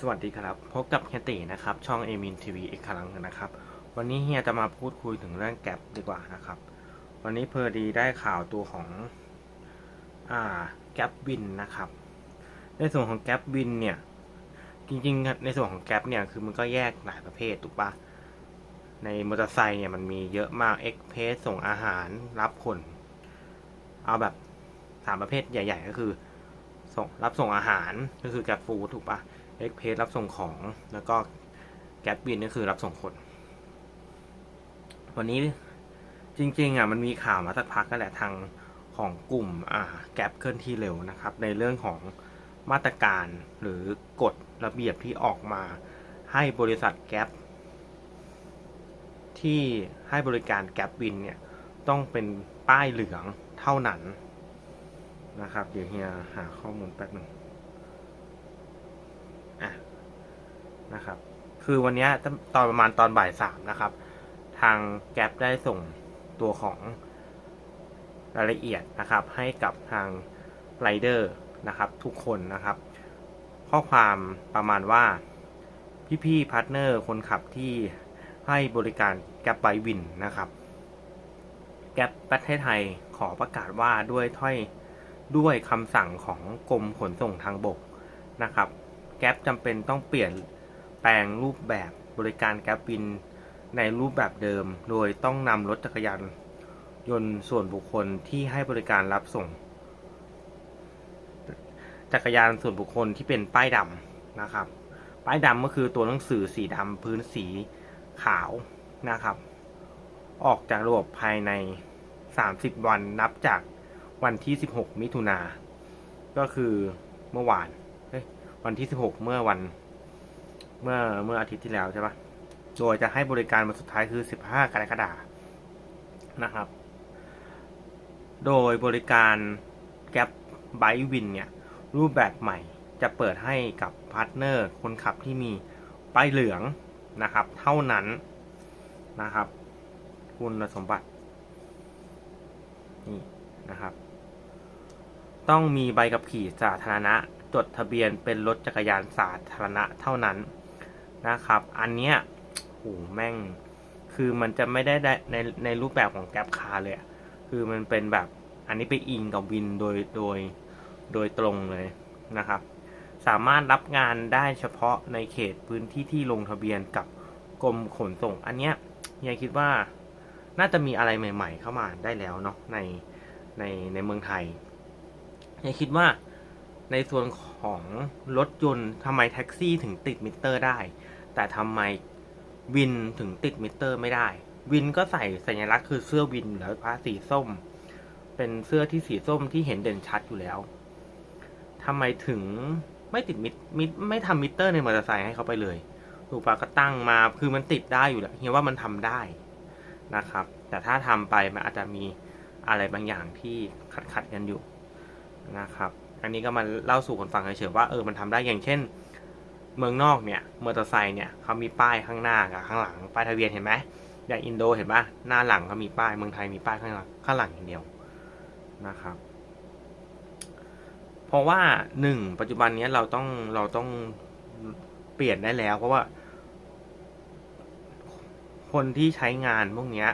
สวัสดีครับ พบกับเฮียตีนะครับ ช่องเอมินทีวีอีกครั้งนึงนะครับ วันนี้เฮียจะมาพูดคุยถึงเรื่องแก็บดีกว่านะครับ วันนี้เพอดีได้ข่าวตัวของอ่าแก็บวินนะครับ ในส่วนของแก็บวินเนี่ย จริงๆ ในส่วนของแก๊ปเนี่ยคือมันก็แยกหลายประเภทถูกปะในมอเตอร์ไซค์เนี่ยมันมีเยอะมากเอ็กเพสส่งอาหารรับคน เอาแบบสามประเภทใหญ่ ๆ ก็คือส่งรับส่งอาหารก็คือแก็บฟู้ดถูกปะ เอ็กเพสรับส่งของ แล้วก็แกร็บบินก็คือรับส่งคน วันนี้จริงๆอะมันมีข่าวมาสักพักก็แหละทางของกลุ่มอ่าแกร็บเคลื่อนที่เร็วนะครับ ในเรื่องของมาตรการหรือกฎระเบียบที่ออกมา ให้บริษัทแกร็บที่ให้บริการแกร็บบินเนี่ยต้องเป็นป้ายเหลืองเท่านั้นนะครับ เดี๋ยวเฮียหาข้อมูลแป๊บหนึ่ง อะนะครับ คือวันนี้ตอนประมาณตอนบ่ายสามนะครับ ทางแกร็บได้ส่งตัวของรายละเอียดนะครับ ให้กับทางไรเดอร์นะครับ ทุกคนนะครับ ข้อความประมาณว่าพี่ๆพาร์ทเนอร์คนขับที่ให้บริการแกร็บไบวินนะครับแกร็บประเทศไทยขอประกาศว่าด้วยถ้อยด้วยคำสั่งของกรมขนส่งทางบกนะครับ กร็บจำเป็นต้องเปลี่ยนแปลงรูปแบบบริการแกร็บวินในรูปแบบเดิม โดยต้องนำรถจักรยานยนต์ส่วนบุคคลที่ให้บริการรับส่ง จักรยานส่วนบุคคลที่เป็นป้ายดำนะครับ ป้ายดำก็คือตัวหนังสือสีดำพื้นสีขาวนะครับ ออกจากระบบภายใน 30 วันนับจากวันที่ 16 มิถุนาก็คือเมื่อวาน วันที่ 16 เมื่อวัน เมื่อเมื่ออาทิตย์ที่แล้วใช่ปะโดยจะให้บริการวันสุดท้ายคือ 15 กรกฎาคมนะครับ โดยบริการแก p ไบวินเนี่ย รูปแบบใหม่จะเปิดให้กับพาร์ทเนอร์คนขับที่มีป้ายเหลืองนะครับ เท่านั้นนะครับ คุณสมบัตินี่นะครับ ต้องมีใบขับขี่สาธารณะ จดทะเบียนเป็นรถจักรยานสาธารณะเท่านั้นนะครับ อันเนี้ยโหแม่ง คือมันจะไม่ได้ในในรูปแบบของแกร็บคาร์เลยคือมันเป็นแบบอันนี้ไปอิงกับวินโดยโดยโดยตรงเลยนะครับ สามารถรับงานได้เฉพาะในเขตพื้นที่ที่ลงทะเบียนกับกรมขนส่ง อันเนี้ยเฮียคิดว่าน่าจะมีอะไรใหม่ ๆ เข้ามาได้แล้วเนาะในในในเมืองไทยเฮียคิดว่า ในส่วนของรถยนต์ทำไมแท็กซี่ถึงติดมิเตอร์ได้ แต่ทำไมวินถึงติดมิเตอร์ไม่ได้ วินก็ใส่สัญลักษณ์คือเสื้อวินแล้วผ้าสีส้ม เป็นเสื้อที่สีส้มที่เห็นเด่นชัดอยู่แล้วทำไมถึงไม่ติดมิดมิดไม่ทำมิเตอร์ในมอเตอร์ไซค์ให้เขาไปเลยถูกปะก็ตั้งมาคือมันติดได้อยู่แล้วเฮียว่ามันทำได้นะครับ แต่ถ้าทำไปมันอาจจะมีอะไรบางอย่างที่ขัดขัดกันอยู่นะครับ อันนี้ก็มาเล่าสู่คนฟังเฉยๆว่าเออมันทำได้อย่างเช่น เมืองนอกเนี่ยมอเตอร์ไซค์เนี่ยเขามีป้ายข้างหน้ากับข้างหลังป้ายทะเบียนเห็นไหมอย่างอินโดเห็นปะหน้าหลังเขามีป้ายเมืองไทยมีป้ายข้างหลังข้างหลังอย่างเดียวนะครับเพราะว่าหนึ่งปัจจุบันนี้เราต้องเราต้องเปลี่ยนได้แล้ว เพราะว่า คนที่ใช้งานพวกนี้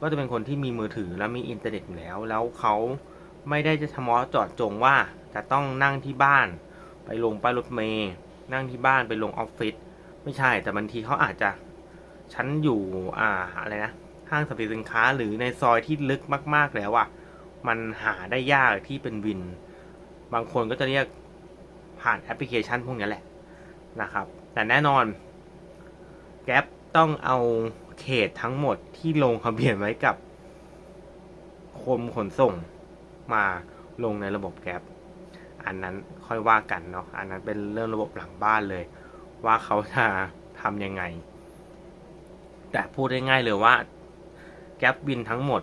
ก็จะเป็นคนที่มีมือถือและมีอินเทอร์เน็ตอยู่แล้ว แล้วเขาไม่ได้จะเฉพาะจอดจงว่า จะต้องนั่งที่บ้าน ไปลงป้ายรถเมย์นั่งที่บ้านไปลงออฟฟิศไม่ใช่แต่บางทีเขาอาจจะชั้นอยู่อ่าอะไรนะห้างสรรพสินค้าหรือในซอยที่ลึกมาก ๆแล้วอะ่ะ มันหาได้ยากที่เป็นวิน บางคนก็จะเรียกผ่านแอปพลิเคชันพวกนี้แหละนะครับ แต่แน่นอนแก๊ปต้องเอาเขตทั้งหมดที่ลงทะเบียนไว้กับ คมขนส่งมาลงในระบบแก๊ป อันนั้นค่อยว่ากันเนาะอันนั้นเป็นเรื่องระบบหลังบ้านเลย ว่าเขาจะทำยังไง แต่พูดได้ง่ายเลยว่า แก๊ปบินทั้งหมด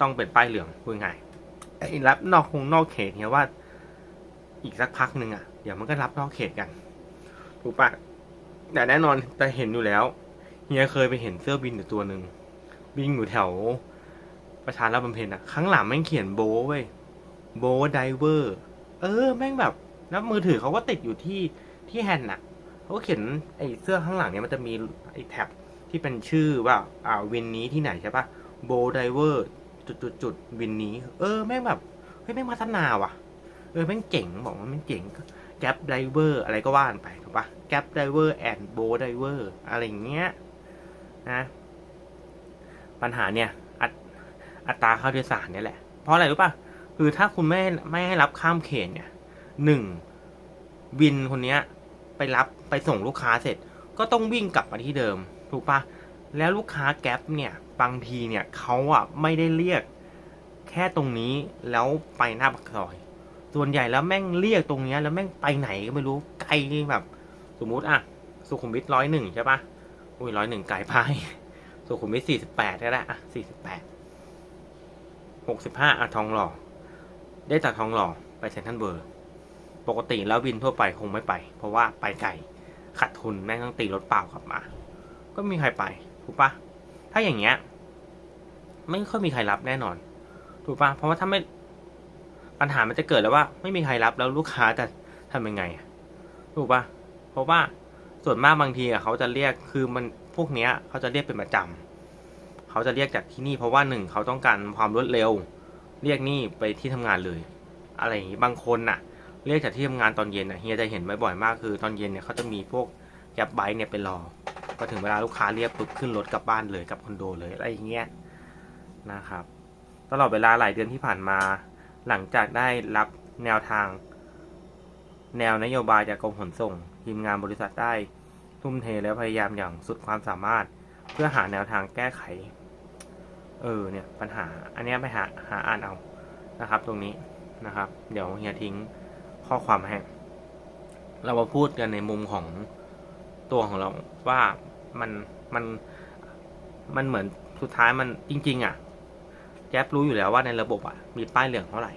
ต้องเป็นป้ายเหลืองพูดง่ายไอ้รับนอกคงนอกเขตเนี่ยว่า อีกสักพักหนึ่งอะ่ะเดี๋ยวมันก็รับนอกเขตกันถูกปะแต่แน่นอนแต่เห็นอยู่แล้วเฮียเคยไปเห็นเสื้อบินอยู่ตัวหนึ่งวิ่งอยู่แถว ประชารัฐบำเพ็ญอะข้างหลังแม่งเขียนโบว์เว้ยโบว์ไดเวอร์ เออ แม่งแบบแล้วมือถือเขาก็ติดอยู่ที่ที่แฮนด์น่ะเขาก็เขียนไอ้เสื้อข้างหลังเนี่ยมันจะมีไอ้แท็บที่เป็นชื่อว่าอ่าวินนี้ที่ไหนใช่ปะโบไดเวอร์จุดจุดจุดวินนี้ เออ แม่งแบบเฮ้ยแม่งพัฒนาว่ะ เออแม่งเจ๋งบอกว่าแม่งเจ๋งแกปไดเวอร์อะไรก็ว่านไปถูกปะแกปไดเวอร์แอนด์โบไดเวอร์อะไรอย่างเงี้ยนะปัญหาเนี่ยอัตอัตราค่าโดยสารเนี่ยแหละ เพราะอะไรรู้ปะ คือถ้าคุณไม่ไม่ให้รับข้ามเขตเนี่ยหนึ่งวินคนเนี้ยไปรับไปส่งลูกค้าเสร็จ ก็ต้องวิ่งกลับมาที่เดิม ถูกปะแล้วลูกค้าแก๊ปเนี่ยบางทีเนี่ยเขาอะไม่ได้เรียกแค่ตรงนี้แล้วไปหน้าปากซอย ส่วนใหญ่แล้วแม่งเรียกตรงเนี้ยแล้วแม่งไปไหนก็ไม่รู้ไกลแบบ สมมุติอะสุขุมวิทร้อยหนึ่งใช่ปะอุ้ยร้อยหนึ่งไกลไปสุขุมวิทสี่สิบแปดก็ได้อะสี่สิบแปดหกสิบห้าอะทองหล่อ ได้จากทองหล่อไปเซ็นทรัลเบอร์ปกติแล้ววินทั่วไปคงไม่ไป เพราะว่าไปไกลขาดทุนแม่งต้องตีรถเปล่ากลับมา ก็มีใครไปถูกปะถ้าอย่างเงี้ยไม่ค่อยมีใครรับแน่นอน ถูกปะเพราะว่าถ้าไม่ปัญหามันจะเกิดแล้วว่า ไม่มีใครรับแล้วลูกค้าจะทำยังไงถูกปะเพราะว่าส่วนมากบางทีอะเขาจะเรียกคือมันพวกเนี้ยเขาจะเรียกเป็นประจำเขาจะเรียกจากที่นี่เพราะว่าหนึ่งเขาต้องการความรวดเร็ว เรียกนี่ไปที่ทำงานเลย อะไรอย่างงี้บางคนน่ะ เรียกจากที่ทำงานตอนเย็นน่ะเฮียจะเห็นบ่อยๆมากคือตอนเย็นเนี่ยเขาจะมีพวกแกร็บไบค์เนี่ยไปรอพอถึงเวลาลูกค้าเรียกปุ๊บขึ้นรถกลับบ้านเลยกลับคอนโดเลยอะไรอย่างเงี้ยนะครับ ตลอดเวลาหลายเดือนที่ผ่านมา หลังจากได้รับแนวทาง แนวนโยบายจากกรมขนส่งทีมงานบริษัทได้ทุ่มเทและพยายามอย่างสุดความสามารถ เพื่อหาแนวทางแก้ไข เออเนี่ยปัญหาอันนี้ไปหาหาอ่านเอานะครับ ตรงนี้นะครับ เดี๋ยวเฮียทิ้งข้อความให้เรามาพูดกันในมุมของตัวของเราว่ามันมันมันเหมือนสุดท้ายมันจริง ๆ อะแก๊ปรู้อยู่แล้วว่าในระบบอะมีป้ายเหลืองเท่าไหร่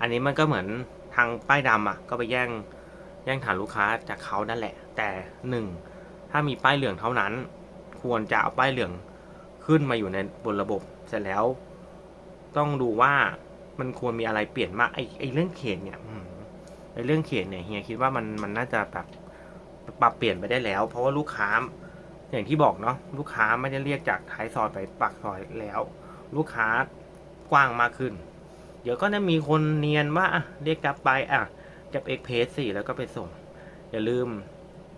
อันนี้มันก็เหมือนทางป้ายดำอะ ก็ไปแย่งแย่งฐานลูกค้าจากเขานั่นแหละ แต่หนึ่งถ้ามีป้ายเหลืองเท่านั้น ควรจะเอาป้ายเหลือง ขึ้นมาอยู่ในบนระบบเสร็จแล้ว ต้องดูว่ามันควรมีอะไรเปลี่ยนมากไอไอเรื่องเขตเนี่ยไอเรื่องเขตเนี่ยเฮียคิดว่ามันมันน่าจะแบบปรับเปลี่ยนไปได้แล้ว เพราะว่าลูกค้าอย่างที่บอกเนาะลูกค้าไม่ได้เรียกจากท้ายซอยไปปากซอยแล้ว ลูกค้ากว้างมากขึ้น เดี๋ยวก็จะมีคนเนียนว่าเรียกกลับไปอะกับเอ็กเพสสี่แล้วก็ไปส่ง อย่าลืม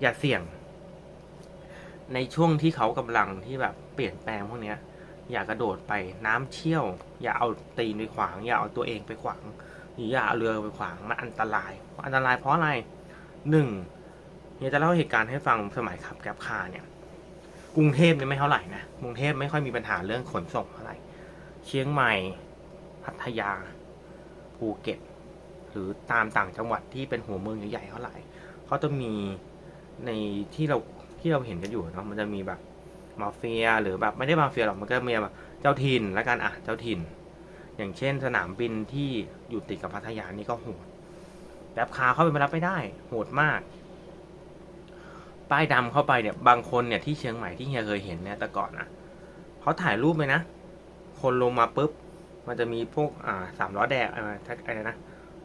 อย่าเสี่ยง ในช่วงที่เขากำลังที่แบบเปลี่ยนแปลงพวกเนี้ย อย่ากระโดดไปน้ำเชี่ยว อย่าเอาตีนไปขวาง อย่าเอาตัวเองไปขวางหรืออย่าเอาเรือไปขวางมันอันตราย อันตรายเพราะอะไรหนึ่งเนี่ยจะเล่าเหตุการณ์ให้ฟังสมัยขับแกร็บคาร์เนี่ย กรุงเทพเนี่ยไม่เท่าไหร่นะกรุงเทพไม่ค่อยมีปัญหาเรื่องขนส่งเท่าไหร่เชียงใหม่พัทยาภูเก็ต หรือตามต่างจังหวัดที่เป็นหัวเมืองใหญ่ๆเท่าไหร่เขาจะมีในที่เรา ที่เราเห็นกันอยู่เนาะมันจะมีแบบมาเฟียหรือแบบไม่ได้มาเฟียหรอกมันก็มีแบบเจ้าถิ่นแล้วกันอะเจ้าถิ่น อย่างเช่น สนามบินที่อยู่ติดกับพัทยานี่ก็โหดแบบคาเข้าไปมารับไม่ได้ โหดมาก ป้ายดำเข้าไปเนี่ย บางคนเนี่ยที่เชียงใหม่ที่เฮียเคยเห็นเนี่ยแต่ก่อนนะเขาถ่ายรูปไปนะ คนลงมาปุ๊บ มันจะมีพวกอ่าสามล้อแดงอะไรอะไรนะ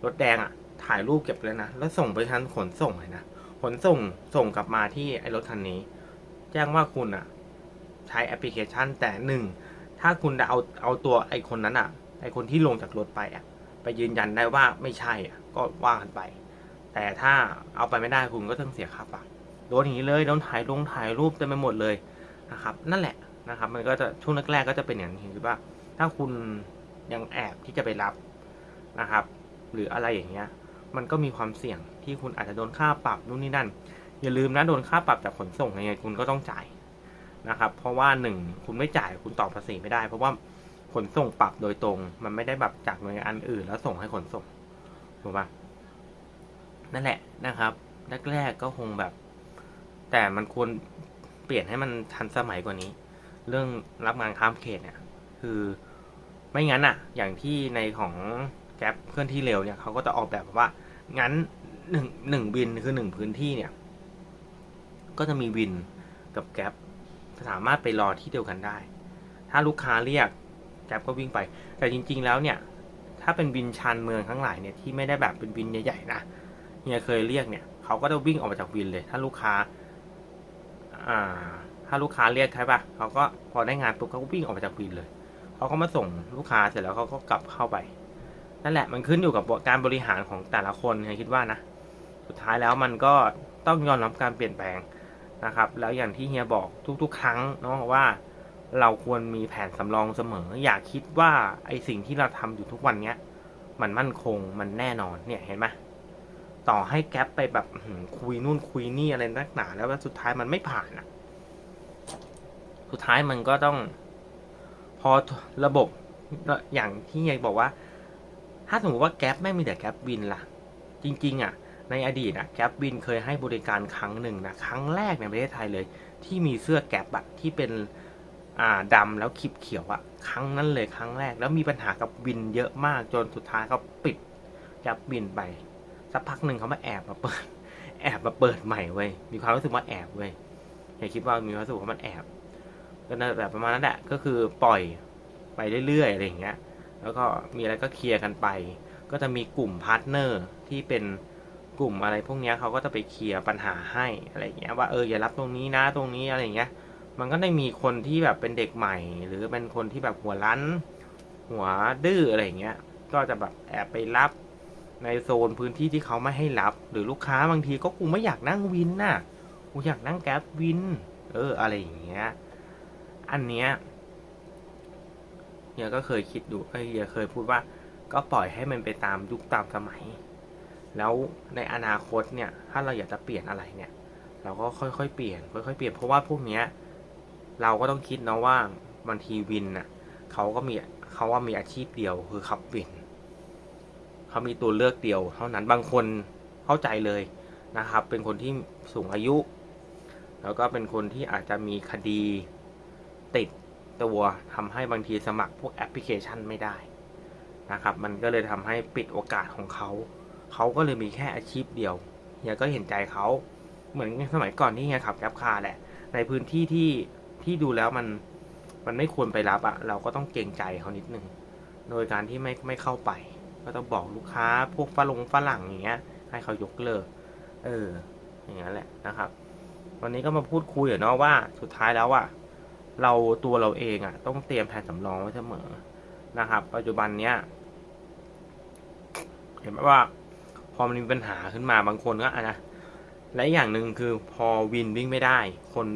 รถแดงอะถ่ายรูปเก็บเลยนะ แล้วส่งไปทางขนส่งเลยนะ ขนส่งส่งกลับมาที่ไอ้รถคันนี้ แจ้งว่าคุณอะ ใช้แอปพลิเคชันแต่หนึ่งถ้าคุณเอาเอาตัวไอ้คนนั้นอะ ไอ้คนที่ลงจากรถไปอะ ไปยืนยันได้ว่าไม่ใช่อะ ก็ว่ากันไป แต่ถ้าเอาไปไม่ได้คุณก็ต้องเสียค่าปรับโดนอย่างนี้เลยโดนถ่ายลงถ่ายรูปเต็มไปหมดเลยนะครับ นั่นแหละนะครับ มันก็จะช่วงแรกๆก็จะเป็นอย่างนี้คือว่า ถ้าคุณยังแอบที่จะไปรับนะครับ หรืออะไรอย่างเงี้ย มันก็มีความเสี่ยง ที่คุณอาจจะโดนค่าปรับนู่นนี่นั่น อย่าลืมนะโดนค่าปรับจากขนส่งยังไงคุณก็ต้องจ่ายนะครับ เพราะว่าหนึ่งคุณไม่จ่ายคุณต่อภาษีไม่ได้ เพราะว่าขนส่งปรับโดยตรง มันไม่ได้แบบจากหน่วยงานอื่น แล้วส่งให้ขนส่งถูกปะนั่นแหละนะครับแรกๆก็คงแบบ แต่มันควรเปลี่ยนให้มันทันสมัยกว่านี้ เรื่องรับงานข้ามเขตเนี่ย คือไม่งั้นอะอย่างที่ในของแกร็บเคลื่อนที่เร็วเนี่ยเขาก็จะออกแบบว่างั้น หนึ่งหนึ่งวินคือหนึ่งพื้นที่เนี่ย ก็จะมีวินกับแกร็บสามารถไปรอที่เดียวกันได้ ถ้าลูกค้าเรียกแกร็บก็วิ่งไป แต่จริง ๆ แล้วเนี่ย ถ้าเป็นวินชานเมืองทั้งหลายเนี่ยที่ไม่ได้แบบเป็นวินใหญ่ๆนะเฮียเคยเรียกเนี่ยเขาก็จะวิ่งออกมาจากวินเลย ถ้าลูกค้า อ่า ถ้าลูกค้าเรียกใช่ปะเขาก็พอได้งานปุ๊บเขาก็วิ่งออกมาจากวินเลยเขาก็มาส่งลูกค้าเสร็จแล้วเขาก็กลับเข้าไปนั่นแหละมันขึ้นอยู่กับการบริหารของแต่ละคนเฮียคิดว่านะ สุดท้ายแล้วมันก็ต้องยอมรับการเปลี่ยนแปลงนะครับ แล้วอย่างที่เฮียบอกทุก ๆ ครั้งเนาะว่า เราควรมีแผนสำรองเสมอ อย่าคิดว่าไอสิ่งที่เราทำอยู่ทุกวันเนี้ยมันมั่นคงมันแน่นอนเนี่ยเห็นไหมต่อให้แก๊ปไปแบบคุยนู่นคุยนี่อะไรนักหนาแล้วสุดท้ายมันไม่ผ่านอะสุดท้ายมันก็ต้อง พอระบบอย่างที่เฮียบอกว่า ถ้าสมมติว่าแก๊ปไม่มีแต่แก๊ปวินล่ะ จริง ๆอะ ในอดีตอะแก๊ปวินเคยให้บริการครั้งหนึ่งนะครั้งแรกในประเทศไทยเลย ที่มีเสื้อแก๊ปอะที่เป็นอ่าดำแล้วคลิปเขียวอะครั้งนั้นเลยครั้งแรก แล้วมีปัญหากับวินเยอะมากจนสุดท้ายเขาปิดแก๊ปวินไปสักพักหนึ่งเขามาแอบมาเปิด แอบมาเปิดใหม่เว้ยมีความรู้สึกว่าแอบเว้ยอย่าคิดว่ามีความรู้สึกว่ามันแอบก็น่าแบบประมาณนั้นแหละก็คือปล่อยไปเรื่อยๆอะไรอย่างเงี้ย แล้วก็มีอะไรก็เคลียร์กันไป ก็จะมีกลุ่มพาร์ทเนอร์ที่เป็น กลุ่มอะไรพวกนี้เขาก็จะไปเคลียร์ปัญหาให้อะไรอย่างเงี้ยว่าเอออย่ารับตรงนี้นะตรงนี้อะไรอย่างเงี้ย มันก็ได้มีคนที่แบบเป็นเด็กใหม่ หรือเป็นคนที่แบบหัวรั้น หัวดื้ออะไรอย่างเงี้ย ก็จะแบบแอบไปรับในโซนพื้นที่ที่เขาไม่ให้รับ หรือลูกค้าบางทีก็กูไม่อยากนั่งวินน่ะกูอยากนั่งแก๊ปวิน เอออะไรอย่างเงี้ย อันเนี้ยเฮียก็เคยคิดดูเฮียเคยพูดว่า ก็ปล่อยให้มันไปตามยุคตามสมัย แล้วในอนาคตเนี่ยถ้าเราอยากจะเปลี่ยนอะไรเนี่ย เราก็ค่อยๆเปลี่ยนค่อยๆเปลี่ยนเพราะว่าพวกเนี้ยเราก็ต้องคิดนะว่าบางทีวินน่ะเขาก็มีเขาว่ามีอาชีพเดียวคือขับวินเขามีตัวเลือกเดียว เท่านั้นบางคนเข้าใจเลยนะครับ เป็นคนที่สูงอายุ แล้วก็เป็นคนที่อาจจะมีคดีติดตัวทำให้บางทีสมัครพวกแอปพลิเคชันไม่ได้นะครับ มันก็เลยทำให้ปิดโอกาสของเขา เขาก็เลยมีแค่อาชีพเดียวเฮียก็เห็นใจเขาเหมือนสมัยก่อนที่เฮียขับแกร็บคาร์แหละ ในพื้นที่ที่ที่ดูแล้วมันมันไม่ควรไปรับอะเราก็ต้องเกรงใจเขานิดนึงโดยการที่ไม่ไม่เข้าไป ก็ต้องบอกลูกค้าพวกฝรั่งฝรั่งอย่างเงี้ย ให้เขายกเลิก เออ อย่างนั้นแหละนะครับ วันนี้ก็มาพูดคุยเนาะว่าสุดท้ายแล้วอะเราตัวเราเองอะต้องเตรียมแผนสำรองไว้เสมอนะครับ ปัจจุบันเนี้ยเห็นไหมว่า พอมันมีปัญหาขึ้นมาบางคนก็อะนะและอย่างหนึ่งคือพอวินวิ่งไม่ได้ คน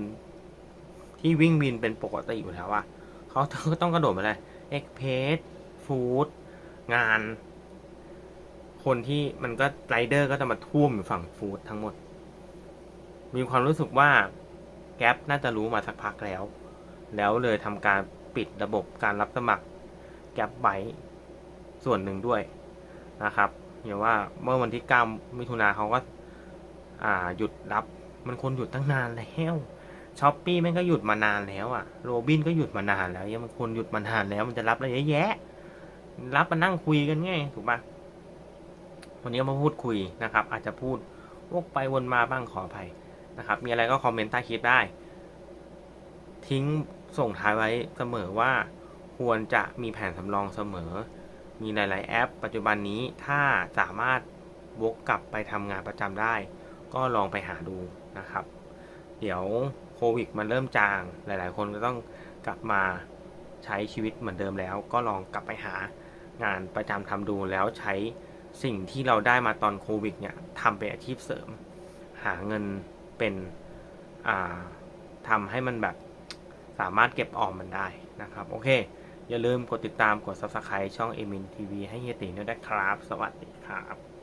ที่วิ่งวินเป็นปกติอยู่แล้วอะเขาก็ต้องกระโดดมาเลยเอ็กเพสฟู้ดงาน คนที่มันก็ไรเดอร์ก็จะมาท่วมอยู่ฝั่งฟู้ดทั้งหมด มีความรู้สึกว่าแก๊ปน่าจะรู้มาสักพักแล้ว แล้วเลยทำการปิดระบบการรับสมัครแก๊ปไว้ส่วนหนึ่งด้วยนะครับ อย่าว่าเมื่อวันที่9มิถุนาเขาก็ อ่าหยุดรับ มันคนหยุดตั้งนานแล้วช้อปปี้แม่งก็หยุดมานานแล้วอะโรบินก็หยุดมานานแล้วยังมันคนหยุดมานานแล้ว มันจะรับอะไรเยอะแยะรับมานั่งคุยกันไงถูกปะวันนี้มาพูดคุยนะครับ อาจจะพูดวกไปวนมาบ้างขออภัยนะครับ มีอะไรก็คอมเมนต์ใต้คลิปได้ ทิ้งส่งท้ายไว้เสมอว่าควรจะมีแผนสำรองเสมอ มีหลาย ๆ แอป ปัจจุบันนี้ถ้าสามารถวกกลับไปทำงานประจำได้ ก็ลองไปหาดูนะครับ เดี๋ยวโควิดมันเริ่มจาง หลาย ๆ คนก็ต้องกลับมาใช้ชีวิตเหมือนเดิมแล้ว ก็ลองกลับไปหางานประจำทำดูแล้วใช้สิ่งที่เราได้มาตอนโควิดเนี่ยทำเป็นอาชีพเสริม หาเงินเป็นทำให้มันแบบสามารถเก็บออมมันได้นะครับ โอเค อย่าลืมกดติดตามกด subscribe ช่องเอมินทีวีให้เฮียตีด้วยนะครับ สวัสดีครับ